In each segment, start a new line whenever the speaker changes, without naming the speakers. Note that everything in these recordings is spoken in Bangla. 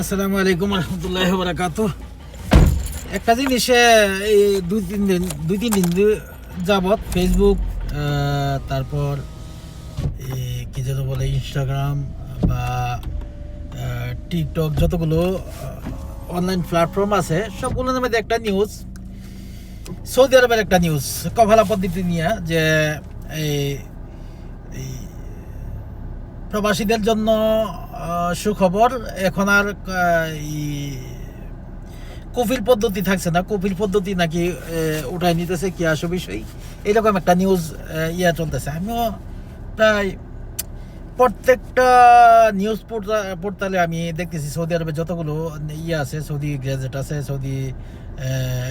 আসসালামু আলাইকুম রহমতুল্লাহ বারাকাতু একটা জিনিসে এই দুই তিন দিন, দুই তিন দিন যাবৎ ফেসবুক তারপর কি যেন বলে ইনস্টাগ্রাম বা টিকটক যতগুলো অনলাইন প্ল্যাটফর্ম আছে, সবগুলোর মধ্যে একটা নিউজ সৌদি আরবের একটা নিউজ কফালা পদ্ধতি নিয়ে যে এই প্রবাসীদের জন্য সুখবর, এখন আর কফিল পদ্ধতি থাকছে না। কফিল পদ্ধতি নাকি উঠাই নিতেছে কি আসো বিষয়। এরকম একটা নিউজ ইয়া চলতেছে। আমিও প্রায় প্রত্যেকটা নিউজ পোর্টালে আমি দেখতেছি, সৌদি আরবে যতগুলো ইয়ে আছে, সৌদি গ্যাজেট আছে, সৌদি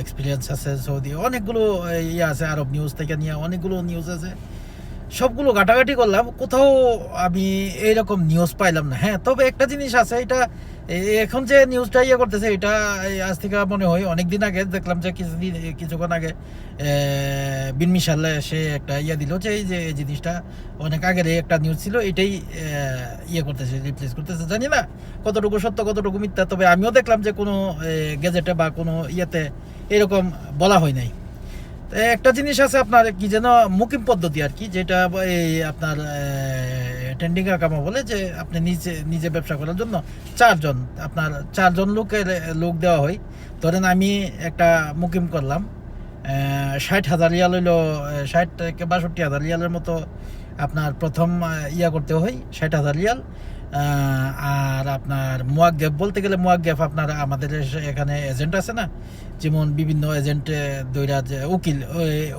এক্সপিরিয়েন্স আছে, সৌদি অনেকগুলো ইয়ে আছে, আরব নিউজ থেকে নিয়ে অনেকগুলো নিউজ আছে। সবগুলো ঘাটাঘাটি করলাম, কোথাও আমি এইরকম নিউজ পাইলাম না। হ্যাঁ তবে একটা জিনিস আছে, এটা এখন যে নিউজটা ইয়ে করতেছে, এটা আজ থেকে মনে হয় অনেক দিন আগে দেখলাম যে কিছুদিন কিছুক্ষণ আগে বিন মিশাল সে একটা ইয়ে দিল যে, এই যে, এই জিনিসটা অনেক আগের একটা নিউজ ছিল, এটাই ইয়ে করতেছে রিপ্লেস করতেছে। জানি না কতটুকু সত্য, কতটুকু মিথ্যা, তবে আমিও দেখলাম যে কোনো গেজেটে বা কোনো ইয়েতে এরকম বলা হয় নাই। একটা জিনিস আছে আপনার কি যেন মুকিম পদ্ধতি আর কি যেটা এই আপনার টেন্ডিং কামা বলে যে আপনি নিজে নিজে ব্যবসা করার জন্য চারজন আপনার চারজন লোকের লোক দেওয়া হয়। ধরেন আমি একটা মুকিম করলাম ষাট হাজার রিয়াল হইল ষাট বাষট্টি হাজার রিয়ালের মতো আপনার প্রথম ইয়া করতে হয় ষাট হাজার আহ, আর আপনার মোয়াগ্গেফ বলতে গেলে মোয়াগ্গেফ আপনার আমাদের এখানে এজেন্ট আছে না? যেমন বিভিন্ন এজেন্ট দৈরা যে উকিল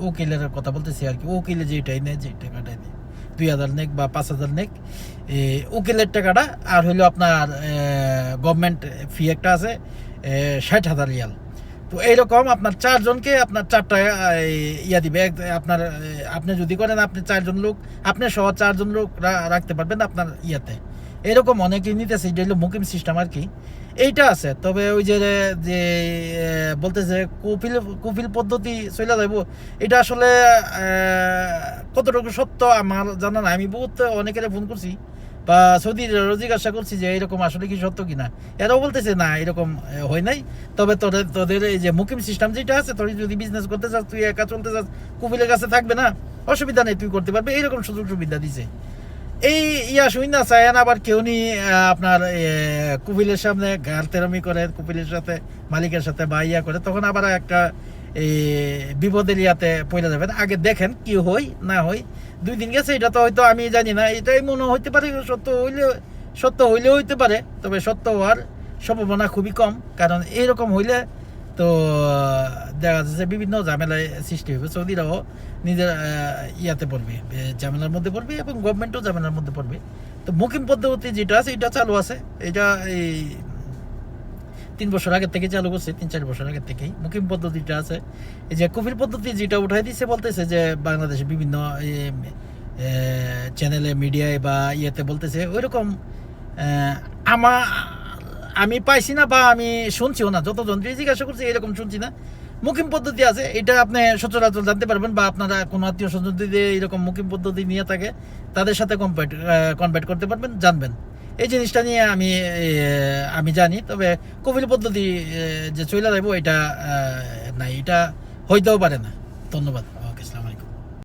উকিলের কথা বলতেছি আর কি। উকিলে যেটাই নেয় যে টাকাটাই নেয়। দুই হাজার নেক বা পাঁচ হাজার নেক। উকিলের টাকাটা, আর হইল আপনার গভর্নমেন্ট ফি একটা আছে ষাট হাজার রিয়াল। তো এইরকম আপনার চারজনকে আপনার চারটা ইয়া দিবে। আপনার আপনি যদি করেন, আপনি চারজন লোক, আপনি সহ চারজন লোক রাখতে পারবেন আপনার ইয়াতে। এরকম অনেকেই নিতেছে, এটা হলো মুকিম সিস্টেম আর কি। এইটা আছে, তবে ওই যে যে বলতেছে কপিল কপিল পদ্ধতি চলে যাব এটা আসলে কতটুকু সত্য আমার জানা না আমি বহুত অনেকের ফোন করছি বা সৌদি জিজ্ঞাসা করছি যে এরকম আসলে কি সত্য কিনা। এরাও বলতেছে, না, এরকম হয় নাই। তবে তোদের তোদের এই যে মুকিম সিস্টেম যেটা আছে, তোর যদি বিজনেস করতে চাস, তুই একা চলতে চাস কুপিলের কাছে থাকবে না, অসুবিধা নেই, তুই করতে পারবে। এইরকম সুযোগ সুবিধা দিছে। এই ইয়া শুই না চায় না, আবার কেউ নি আপনার কুপিলের সামনে গালতেরামি করে, কুপিলের সাথে, মালিকের সাথে বা ইয়া করে, তখন আবার একটা এই বিপদের ইয়াতে পড়ে যাবেন। আগে দেখেন কি হই, না হই। দুই দিন গেছে, এটা তো হয়তো আমি জানি না, এটাই মনে হইতে পারে, সত্য হইলে, সত্য হইলেও হইতে পারে, তবে সত্য হওয়ার সম্ভাবনা খুবই কম। কারণ এইরকম হইলে তো দেখা যাচ্ছে বিভিন্ন ঝামেলায় সৃষ্টি হবে সৌদিরাও নিজের ইয়াতে পড়বে ঝামেলার মধ্যে পড়বে এবং গভর্নমেন্টও ঝামেলার মধ্যে পড়বে। তো মুকিম পদ্ধতি যেটা আছে, এটা চালু আছে। এটা এই তিন বছর আগের থেকে চালু করছে, তিন চার বছর আগের থেকেই মুকিম পদ্ধতিটা আছে। এই যে কফির পদ্ধতি যেটা উঠাই দিচ্ছে বলতেছে যে বাংলাদেশে বিভিন্ন চ্যানেলে মিডিয়ায় বা ইয়েতে বলতেছে, ওইরকম আমা আমি পাইছি না বা আমি শুনছিও না। যত যন্ত্রী জিজ্ঞাসা করছি এরকম শুনছি না। মুকিম পদ্ধতি আছে, এটা আপনি সচরাচর জানতে পারবেন বা আপনারা কোনো আত্মীয় স্বজন যদি এরকম মুকিম পদ্ধতি নিয়ে থাকে, তাদের সাথে কম্পেট কনভার্ট করতে পারবেন, জানবেন। এই জিনিসটা নিয়ে আমি আমি জানি, তবে কপিল পদ্ধতি যে চলে যাব এটা নাই, এটা হইতেও পারে না। ধন্যবাদ।